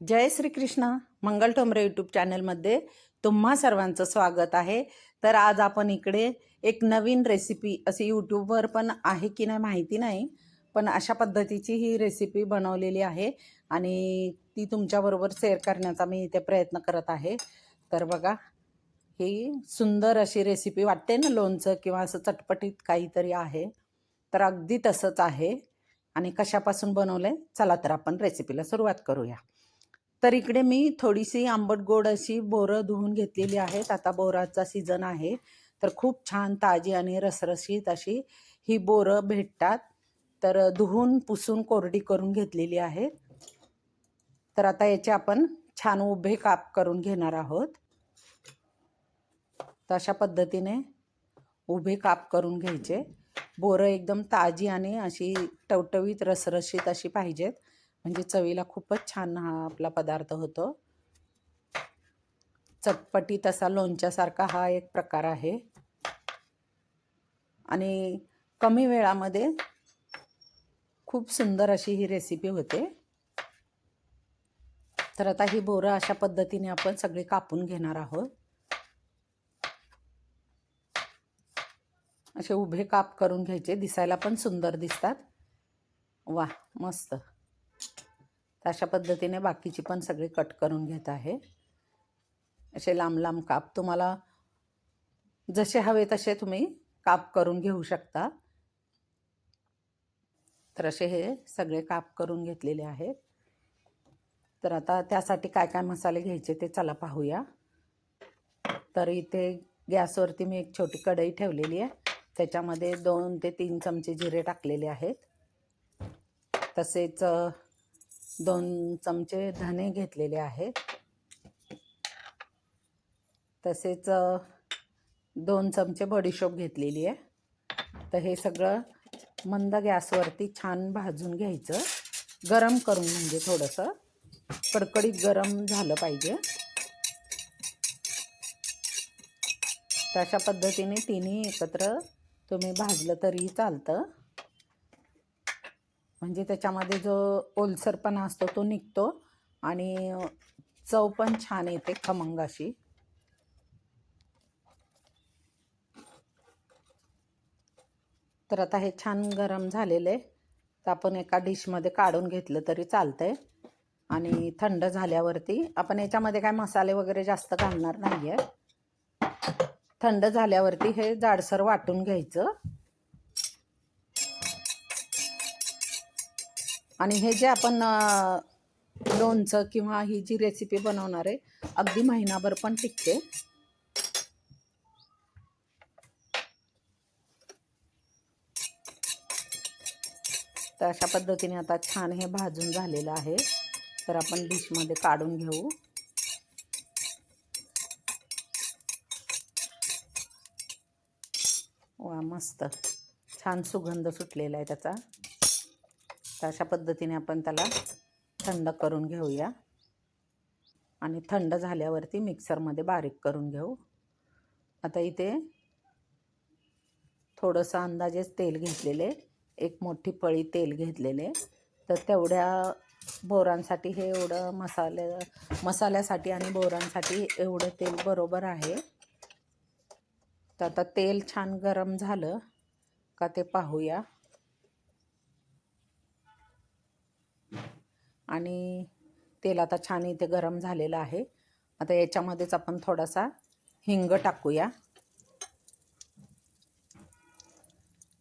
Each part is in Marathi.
जय श्रीकृष्ण मंगल ठोंबरे यूट्यूब चॅनलमध्ये तुम्हा सर्वांचं स्वागत आहे. तर आज आपण इकडे एक नवीन रेसिपी अशी यूट्यूबवर पण आहे की नाही माहिती नाही पण अशा पद्धतीची ही रेसिपी बनवलेली आहे आणि ती तुमच्याबरोबर शेअर करण्याचा मी इथे प्रयत्न करत आहे. तर बघा ही सुंदर अशी रेसिपी वाटते ना लोणचं किंवा असं चटपटीत काहीतरी आहे. तर अगदी तसंच आहे आणि कशापासून बनवलं आहे चला तर आपण रेसिपीला सुरुवात करूया. तर इकडे मी थोडीशी आंबट गोड अशी बोरं धुवून घेतलेली आहेत. आता बोराचा सीझन आहे. तर खूप छान ताजी आणि रसरशीत अशी ही बोरं भेटतात. तर धुवून पुसून कोरडी करून घेतलेली आहेत. तर आता याचे आपण छान उभे काप करून घेणार आहोत. तर अशा पद्धतीने उभे काप करून घ्यायचे. बोरं एकदम ताजी आणि अशी टवटवीत रसरशीत अशी पाहिजेत. म्हणजे चवीला खूपच छान हा आपला पदार्थ होतो. चटपटीत असा लोणच्यासारखा हा एक प्रकार आहे. आणि कमी वेळामध्ये खूप सुंदर अशी ही रेसिपी होते. तर आता ही बोरं अशा पद्धतीने आपण सगळी कापून घेणार आहोत. असे उभे काप करून घ्यायचे दिसायला पण सुंदर दिसतात. वा मस्त. तर अशा पद्धतीने बाकीची पण सगळी कट करून घेत आहे. असे लांब लांब काप तुम्हाला जसे हवे तसे तुम्ही काप करून घेऊ शकता. तर असे हे सगळे काप करून घेतलेले आहेत. तर आता त्यासाठी काय काय मसाले घ्यायचे ते चला पाहूया. तर इथे गॅसवरती मी एक छोटी कढई ठेवलेली आहे. त्याच्यामध्ये दोन ते तीन चमचे जिरे टाकलेले आहेत. तसेच दोन चमचे धने घेतलेले आहेत. तसेच दोन चमचे बडीशोप घेतलेली आहे. तर हे सगळं मंद गॅसवरती छान भाजून घ्यायचं. गरम करून म्हणजे थोडंसं कडकडीत गरम झालं पाहिजे. तशा पद्धतीने तिन्ही एकत्र तुम्ही भाजलं तरीही चालतं. म्हणजे त्याच्यामध्ये जो ओलसरपणा असतो तो निघतो आणि चव पण छान येते खमंगाशी. तर आता हे छान गरम झालेलं आहे. तर आपण एका डिशमध्ये काढून घेतलं तरी चालतं आहे आणि थंड झाल्यावरती आपण याच्यामध्ये काय मसाले वगैरे जास्त घालणार नाही आहे थंड झाल्यावरती हे जाडसर वाटून घ्यायचं. आणि हे जे आपण लोणचं किंवा ही जी रेसिपी बनवणार आहे अगदी महिनाभर पण टिकते. तर अशा पद्धतीने आता छान हे भाजून झालेलं आहे. तर आपण डिशमध्ये काढून घेऊ. वा मस्त. छान सुगंध सुटलेला आहे त्याचा. तर अशा पद्धतीने आपण त्याला थंड करून घेऊया. आणि थंड झाल्यावरती मिक्सरमध्ये बारीक करून घेऊ. आता इथे थोडंसं अंदाजेच तेल घेतलेले एक मोठी पळी तेल घेतलेले. तर तेवढ्या बोरांसाठी हे एवढं मसाले मसाल्यासाठी आणि बोरांसाठी एवढं तेल बरोबर आहे. तर आता तेल छान गरम झालं का ते पाहूया. आणि तेल आता छान इथे गरम झालेलं आहे. आता याच्यामध्येच आपण थोडासा हिंग टाकूया.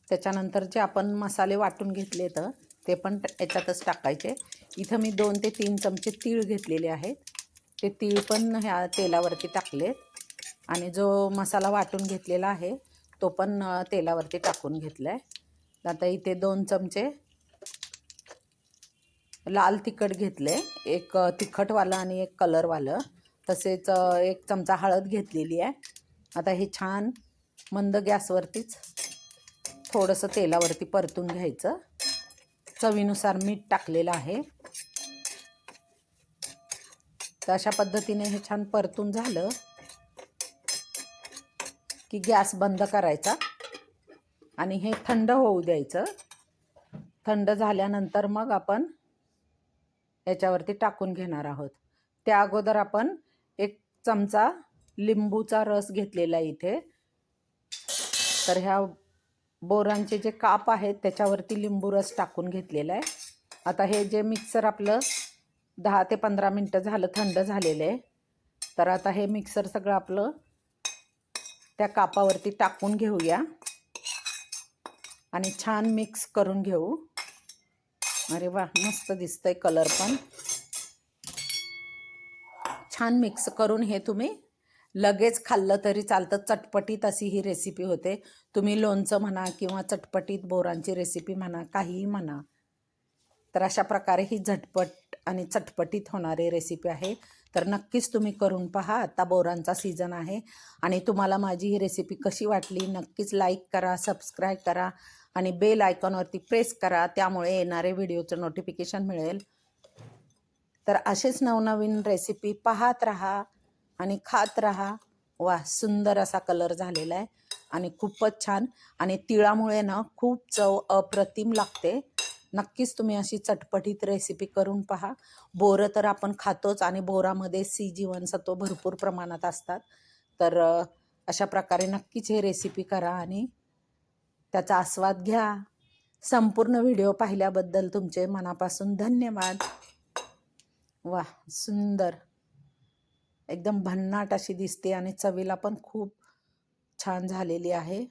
त्याच्यानंतर जे आपण मसाले वाटून घेतले तर ते पण याच्यातच टाकायचे. इथं मी दोन ते तीन चमचे तीळ घेतलेले आहेत. ते तीळ पण ह्या तेलावरती टाकलेत. आणि जो मसाला वाटून घेतलेला आहे तो पण तेलावरती टाकून घेतला आहे आता इथे दोन चमचे लाल तिखट घेतले एक तिखटवालं आणि एक कलरवालं. तसेच एक चमचा हळद घेतलेली आहे. आता हे छान मंद गॅसवरतीच थोडंसं तेलावरती परतून घ्यायचं. चवीनुसार मीठ टाकलेलं आहे. तर अशा पद्धतीने हे छान परतून झालं की गॅस बंद करायचा आणि हे थंड होऊ द्यायचं. थंड झाल्यानंतर मग आपण याच्यावरती टाकून घेणार आहोत. त्या अगोदर आपण एक चमचा लिंबूचा रस घेतलेला आहे इथे. तर ह्या बोरांचे जे काप आहेत त्याच्यावरती लिंबू रस टाकून घेतलेला आहे. आता हे जे मिक्सर आपलं दहा ते पंधरा मिनटं झालं थंड झालेलं आहे. तर आता हे मिक्सर सगळं आपलं त्या कापावरती टाकून घेऊया. आणि छान मिक्स करून घेऊ. अरे वा मस्त दिसतंय कलर पण. छान मिक्स करून हे तुम्ही. लगेच खाल्लं तरी चालतं. चटपटीत अशी ही रेसिपी होते. तुम्ही लोणचं म्हणा किंवा चटपटीत बोरांची रेसिपी म्हणा काहीही म्हणा. तर अशा प्रकारे ही झटपट आणि चटपटीत होणारी रेसिपी आहे. तर नक्कीच तुम्ही करून पहा. आता बोरांचा सीझन आहे आणि तुम्हाला माझी ही रेसिपी कशी वाटली नक्कीच लाईक करा सबस्क्राईब करा. आणि बेल आयकॉनवरती प्रेस करा त्यामुळे येणारे व्हिडिओचं नोटिफिकेशन मिळेल. तर असेच नवनवीन रेसिपी पाहत राहा आणि खात राहा. वा सुंदर असा कलर झालेला आहे आणि खूपच छान. आणि तिळामुळे ना खूप चव अप्रतिम लागते. नक्कीच तुम्ही अशी चटपटीत रेसिपी करून पहा. बोरं तर आपण खातोच आणि बोरामध्ये सी जीवनसत्व भरपूर प्रमाणात असतात. तर अशा प्रकारे नक्कीच हे रेसिपी करा आणि त्याचा आस्वाद घ्या. संपूर्ण व्हिडिओ पाहिल्याबद्दल तुमचे मनापासून धन्यवाद. वा सुंदर. एकदम भन्नाट अशी दिसते आणि चवीला पण खूप छान झालेली आहे.